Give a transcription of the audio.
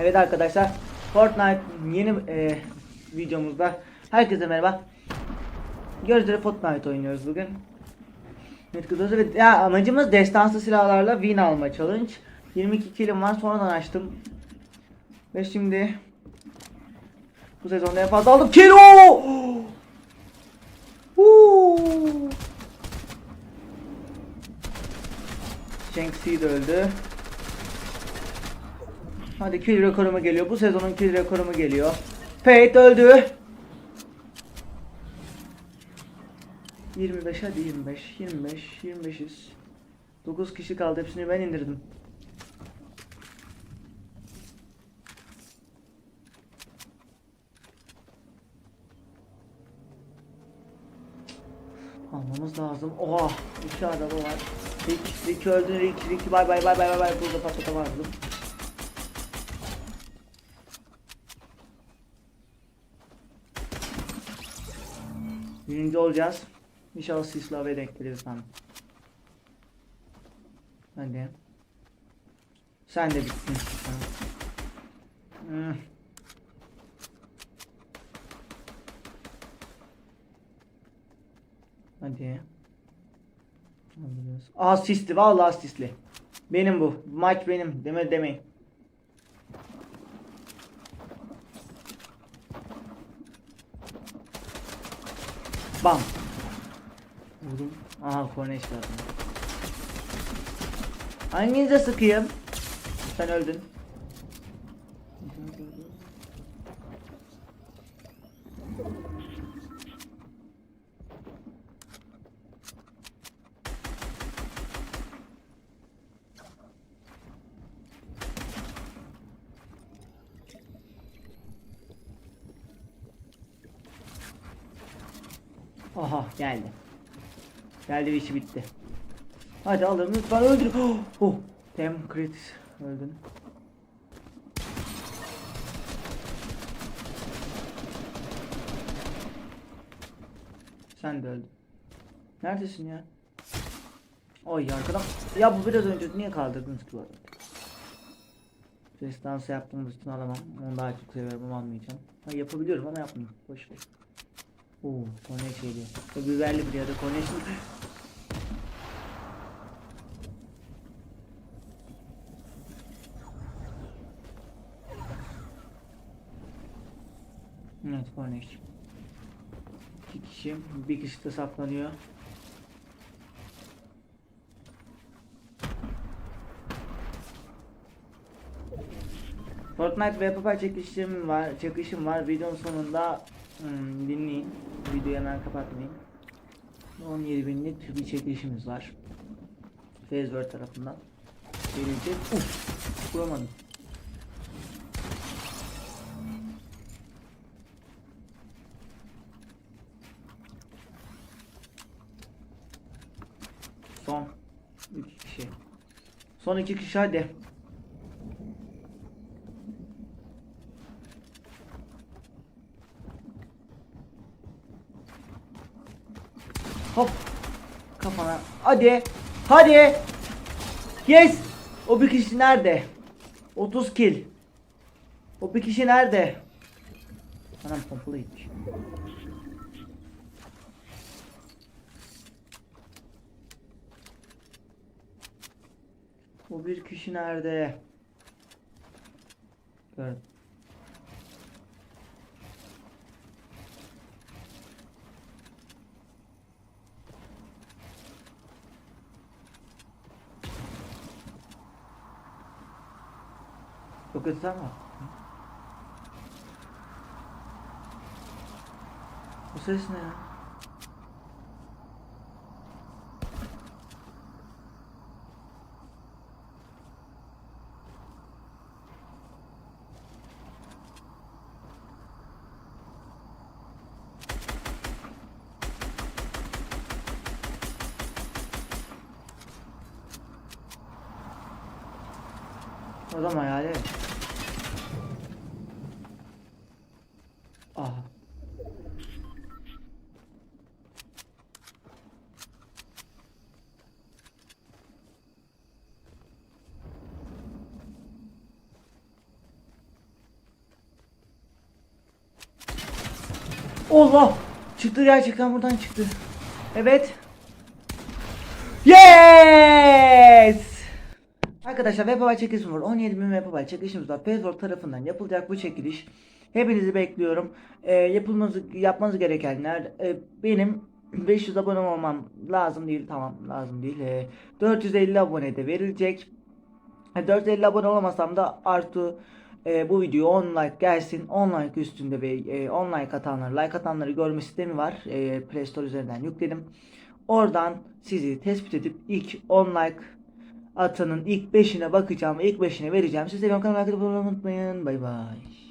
Evet arkadaşlar Fortnite yeni e, videomuzda herkese merhaba. Gözleri Fortnite oynuyoruz bugün. Evet ya amacımız destansı silahlarla win alma challenge. 22 kilim var sonradan açtım. Ve şimdi bu sezonda en fazla aldım kilo. Shanksy de öldü. Hadi kill rekorumu geliyor. Bu sezonun kill rekorumu geliyor. Fate öldü. 25 hadi 25 25 25'iz 9 kişi kaldı hepsini ben indirdim Almamız lazım. Oha! İki araba var. Rick, Rick öldü. Rick, Rick bay bay bay bay bay. Burada patlatamazdım. Birinci olacağız. İnşallah Sislava'ya denk geliriz lan. Hadi. Sen de bittin. Hmm. Hadi. Aa sisli vallahi sisli. Benim bu. Maç benim. Deme demeyin. Bam. Vurdum. Aha korneş lazım. Hanginize sıkayım? Sen öldün. Aha geldi. Geldi ve işi bitti. Hadi alın lütfen öldür. Oh, oh. Tem crit öldün. Sen de öldün. Neredesin ya? Oy arkadan. Ya bu biraz önce niye kaldırdınız ki bu arada? Restansı yaptığımız için alamam. Onu daha çok seviyorum ama almayacağım. Ha, yapabiliyorum ama yapmıyorum. Boş ver. Oo, koneş geliyor. O biberli bir yerde koneş Evet koneş. İki kişi, bir kişi de saklanıyor. Fortnite ve Papa çekişim var, çekişim var. Videonun sonunda hmm, dinleyin. Videoyu hemen kapatmayın. 17 binlik bir çekilişimiz var. Phaseword tarafından. Gelecek. Uf! Vuramadım. Son 3 kişi. Son 2 kişi hadi. Hop. Kafana. Hadi. Hadi. Yes. O bir kişi nerede? 30 kill. O bir kişi nerede? Anam pompalı gitmiş. O bir kişi nerede? Gördüm. Mi? Bu ses ne ya? Adam hayali. Aha. Allah! Çıktı gerçekten buradan çıktı. Evet. Yes! Arkadaşlar Webaway çekilişimiz var. 17 bin Webaway çekilişimiz var. Pezor tarafından yapılacak bu çekiliş. Hepinizi bekliyorum. Ee, yapılması, yapmanız gerekenler e, benim 500 abone olmam lazım değil. Tamam lazım değil. Ee, 450 abone de verilecek. E, 450 abone olamasam da artı e, bu video 10 like gelsin. 10 like üstünde ve e, 10 like atanları, like atanları görme sistemi var. E, Play Store üzerinden yükledim. Oradan sizi tespit edip ilk 10 like atanın ilk 5'ine bakacağım ilk 5'ine vereceğim. Size benim kanalıma abone olmayı unutmayın. Bay bay.